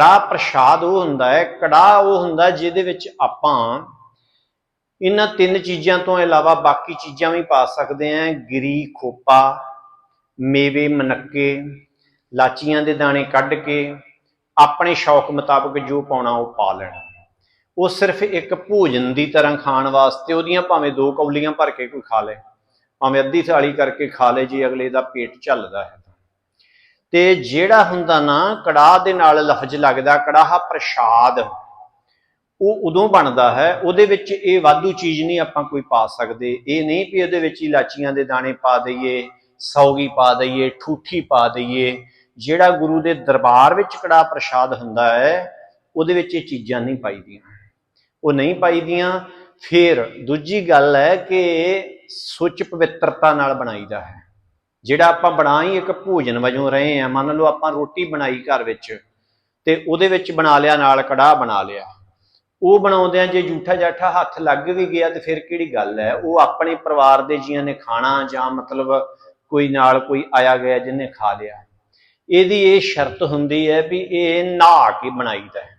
ਕੜਾ ਪ੍ਰਸ਼ਾਦ ਉਹ ਹੁੰਦਾ ਹੈ, ਕੜਾ ਉਹ ਹੁੰਦਾ ਜਿਹਦੇ ਵਿੱਚ ਆਪਾਂ ਇਹਨਾਂ ਤਿੰਨ ਚੀਜ਼ਾਂ ਤੋਂ ਇਲਾਵਾ ਬਾਕੀ ਚੀਜ਼ਾਂ ਵੀ ਪਾ ਸਕਦੇ ਹਾਂ। ਗਿਰੀ, ਖੋਪਾ, ਮੇਵੇ, ਮਨੱਕੇ, ਲਾਚੀਆਂ ਦੇ ਦਾਣੇ ਕੱਢ ਕੇ ਆਪਣੇ ਸ਼ੌਕ ਮੁਤਾਬਕ ਜੋ ਪਾਉਣਾ ਉਹ ਪਾ ਲੈਣਾ। ਉਹ ਸਿਰਫ ਇੱਕ ਭੋਜਨ ਦੀ ਤਰ੍ਹਾਂ ਖਾਣ ਵਾਸਤੇ, ਉਹਦੀਆਂ ਭਾਵੇਂ ਦੋ ਕੌਲੀਆਂ ਭਰ ਕੇ ਕੋਈ ਖਾ ਲੇ, ਭਾਵੇਂ ਅੱਧੀ ਥਾਲੀ ਕਰਕੇ ਖਾ ਲੇ ਜੇ ਅਗਲੇ ਦਾ ਪੇਟ ਝੱਲਦਾ ਹੈ ਤੇ ਜਿਹੜਾ ਹੁੰਦਾ ਨਾ, ਕੜਾਹ ਦੇ ਨਾਲ ਲਫ਼ਜ਼ ਲੱਗਦਾ, ਕੜਾਹ ਪ੍ਰਸ਼ਾਦ। ਉਹ ਉਦੋਂ ਬਣਦਾ ਹੈ, ਉਹਦੇ ਵਿੱਚ ਇਹ ਵਾਧੂ ਚੀਜ਼ ਨਹੀਂ ਆਪਾਂ ਕੋਈ ਪਾ ਸਕਦੇ। ਇਹ ਨਹੀਂ ਵੀ ਉਹਦੇ ਵਿੱਚ ਇਲਾਚੀਆਂ ਦੇ ਦਾਣੇ ਪਾ ਦਈਏ, ਸੌਗੀ ਪਾ ਦਈਏ, ਠੂਠੀ ਪਾ ਦਈਏ। ਜਿਹੜਾ ਗੁਰੂ ਦੇ ਦਰਬਾਰ ਵਿੱਚ ਕੜਾ ਪ੍ਰਸ਼ਾਦ ਹੁੰਦਾ ਹੈ, ਉਹਦੇ ਵਿੱਚ ਇਹ ਚੀਜ਼ਾਂ ਨਹੀਂ ਪਾਈਦੀਆਂ। ਉਹ ਨਹੀਂ ਪਾਈਦੀਆਂ, ਫਿਰ ਦੂਜੀ ਗੱਲ ਹੈ ਕਿ ਸੁੱਚ ਪਵਿੱਤਰਤਾ ਨਾਲ ਬਣਾਈਦਾ ਹੈ। ਜਿਹੜਾ ਆਪਾਂ ਬਣਾ ਹੀ ਇੱਕ ਭੋਜਨ ਵਜੋਂ ਰਹੇ ਆ ਮੰਨ ਲਓ ਆਪਾਂ ਰੋਟੀ ਬਣਾਈ ਘਰ ਵਿੱਚ ਤੇ ਉਹਦੇ ਵਿੱਚ ਬਣਾ ਲਿਆ, ਨਾਲ ਕੜਾਹ ਬਣਾ ਲਿਆ। ਉਹ ਬਣਾਉਂਦਿਆਂ ਜੇ ਝੂਠਾ ਜਾਠਾ ਹੱਥ ਲੱਗ ਵੀ ਗਿਆ ਤੇ ਫਿਰ ਕਿਹੜੀ ਗੱਲ ਹੈ? ਉਹ ਆਪਣੇ ਪਰਿਵਾਰ ਦੇ ਜੀਆਂ ਨੇ ਖਾਣਾ ਜਾਂ ਮਤਲਬ ਕੋਈ ਨਾਲ ਕੋਈ ਆਇਆ ਗਿਆ ਜਿਹਨੇ ਖਾ ਲਿਆ। ਇਹਦੀ ਇਹ ਸ਼ਰਤ ਹੁੰਦੀ ਹੈ ਵੀ ਇਹ ਨਹਾ ਕੇ ਬਣਾਈਦਾ ਹੈ।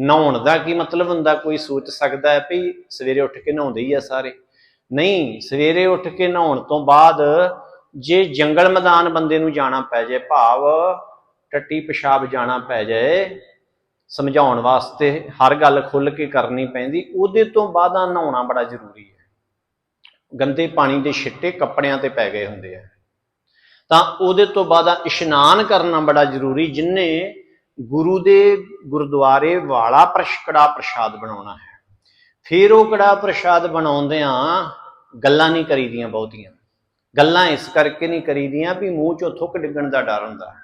ਨਹਾਉਣ ਦਾ ਕੀ ਮਤਲਬ ਹੁੰਦਾ? ਕੋਈ ਸੋਚ ਸਕਦਾ ਹੈ ਵੀ ਸਵੇਰੇ ਉੱਠ ਕੇ ਨਹਾਉਂਦੇ ਹੀ ਆ ਸਾਰੇ। ਨਹੀਂ, ਸਵੇਰੇ ਉੱਠ ਕੇ ਨਹਾਉਣ ਤੋਂ ਬਾਅਦ ਜੇ ਜੰਗਲ ਮੈਦਾਨ ਬੰਦੇ ਨੂੰ ਜਾਣਾ ਪੈ ਜਾਏ ਭਾਵ ਟੱਟੀ ਪਿਸ਼ਾਬ ਜਾਣਾ ਪੈ ਜਾਏ, ਸਮਝਾਉਣ ਵਾਸਤੇ ਹਰ ਗੱਲ ਖੁੱਲ ਕੇ ਕਰਨੀ ਪੈਂਦੀ, ਉਹਦੇ ਤੋਂ ਬਾਅਦ ਆ ਨਹਾਉਣਾ ਬੜਾ ਜ਼ਰੂਰੀ ਹੈ। ਗੰਦੇ ਪਾਣੀ ਦੇ ਛਿੱਟੇ ਕੱਪੜਿਆਂ ਤੇ ਪੈ ਗਏ ਹੁੰਦੇ ਆ। ਤਾਂ ਉਹਦੇ ਤੋਂ ਬਾਅਦ ਆ ਇਸ਼ਨਾਨ ਕਰਨਾ ਬੜਾ ਜ਼ਰੂਰੀ ਜਿਨਨੇ ਗੁਰੂ ਦੇ ਗੁਰਦੁਆਰੇ ਵਾਲਾ ਪ੍ਰਸ਼ਕੜਾ ਪ੍ਰਸ਼ਾਦ ਬਣਾਉਣਾ ਹੈ। ਫਿਰ ਉਹ ਕੜਾ ਪ੍ਰਸ਼ਾਦ ਬਣਾਉਂਦਿਆਂ ਗੱਲਾਂ ਨਹੀਂ ਕਰੀਦੀਆਂ ਬਹੁਤੀਆਂ। ਗੱਲਾਂ ਇਸ ਕਰਕੇ ਨਹੀਂ ਕਰੀਦੀਆਂ ਵੀ ਮੂੰਹ ਚੋਂ ਥੁੱਕ ਡਿੱਗਣ ਦਾ ਡਰ ਹੁੰਦਾ।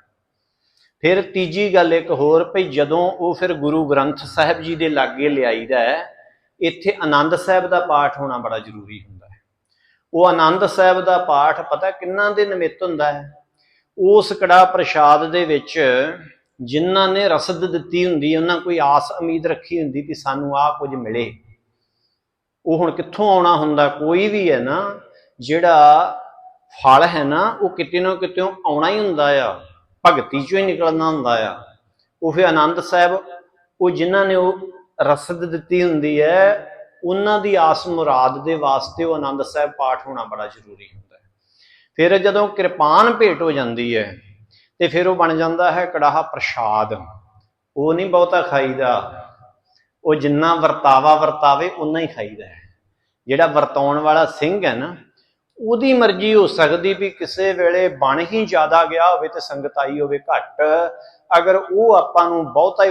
ਫਿਰ ਤੀਜੀ ਗੱਲ ਇੱਕ ਹੋਰ, ਭਈ ਜਦੋਂ ਉਹ ਫਿਰ ਗੁਰੂ ਗ੍ਰੰਥ ਸਾਹਿਬ ਜੀ ਦੇ ਲਾਗੇ ਲਿਆਈਦਾ ਹੈ, ਇੱਥੇ ਆਨੰਦ ਸਾਹਿਬ ਦਾ ਪਾਠ ਹੋਣਾ ਬੜਾ ਜ਼ਰੂਰੀ ਹੁੰਦਾ ਹੈ। ਉਹ ਆਨੰਦ ਸਾਹਿਬ ਦਾ ਪਾਠ ਪਤਾ ਕਿੰਨਾ ਦੇ ਨਿਮਿਤ ਹੁੰਦਾ ਹੈ? ਉਸ ਕੜਾ ਪ੍ਰਸ਼ਾਦ ਦੇ ਵਿੱਚ ਜਿਨ੍ਹਾਂ ਨੇ ਰਸਦ ਦਿੱਤੀ ਹੁੰਦੀ, ਉਹਨਾਂ ਕੋਈ ਆਸ ਉਮੀਦ ਰੱਖੀ ਹੁੰਦੀ ਕਿ ਸਾਨੂੰ ਆਹ ਕੁਝ ਮਿਲੇ। ਉਹ ਹੁਣ ਕਿੱਥੋਂ ਆਉਣਾ ਹੁੰਦਾ ਕੋਈ ਵੀ ਹੈ ਨਾ, ਜਿਹੜਾ ਫਲ ਹੈ ਨਾ, ਉਹ ਕਿਤੇ ਨਾ ਕਿਤੇ ਆਉਣਾ ਹੀ ਹੁੰਦਾ ਆ, ਭਗਤੀ ਚੋਂ ਹੀ ਨਿਕਲਣਾ ਹੁੰਦਾ ਆ। ਉਹ ਫਿਰ ਆਨੰਦ ਸਾਹਿਬ, ਉਹ ਜਿਨ੍ਹਾਂ ਨੇ ਉਹ ਰਸਦ ਦਿੱਤੀ ਹੁੰਦੀ ਹੈ, ਉਹਨਾਂ ਦੀ ਆਸ ਮੁਰਾਦ ਦੇ ਵਾਸਤੇ ਉਹ ਆਨੰਦ ਸਾਹਿਬ ਪਾਠ ਹੋਣਾ ਬੜਾ ਜ਼ਰੂਰੀ ਹੁੰਦਾ ਹੈ। ਫਿਰ ਜਦੋਂ ਕਿਰਪਾਨ ਭੇਟ ਹੋ ਜਾਂਦੀ ਹੈ, ਤੇ ਫਿਰ ਉਹ ਬਣ ਜਾਂਦਾ ਹੈ ਕੜਾਹ ਪ੍ਰਸ਼ਾਦ। ਉਹ ਨਹੀਂ ਬਹੁਤਾ ਖਾਈਦਾ। ਉਹ ਜਿੰਨਾ ਵਰਤਾਵਾ ਵਰਤਾਵੇ ਉਨਾ ਹੀ ਖਾਈਦਾ ਹੈ। ਜਿਹੜਾ ਵਰਤਾਉਣ ਵਾਲਾ ਸਿੰਘ ਹੈ ਨਾ ਉਹਦੀ ਮਰਜ਼ੀ ਹੋ ਸਕਦੀ ਵੀ ਕਿਸੇ ਵੇਲੇ ਬਣ ਹੀ ਜ਼ਿਆਦਾ ਗਿਆ ਹੋਵੇ ਤੇ ਸੰਗਤ ਆਈ ਹੋਵੇ ਘੱਟ। ਅਗਰ ਉਹ ਆਪਾਂ ਨੂੰ ਬਹੁਤਾ ਹੀ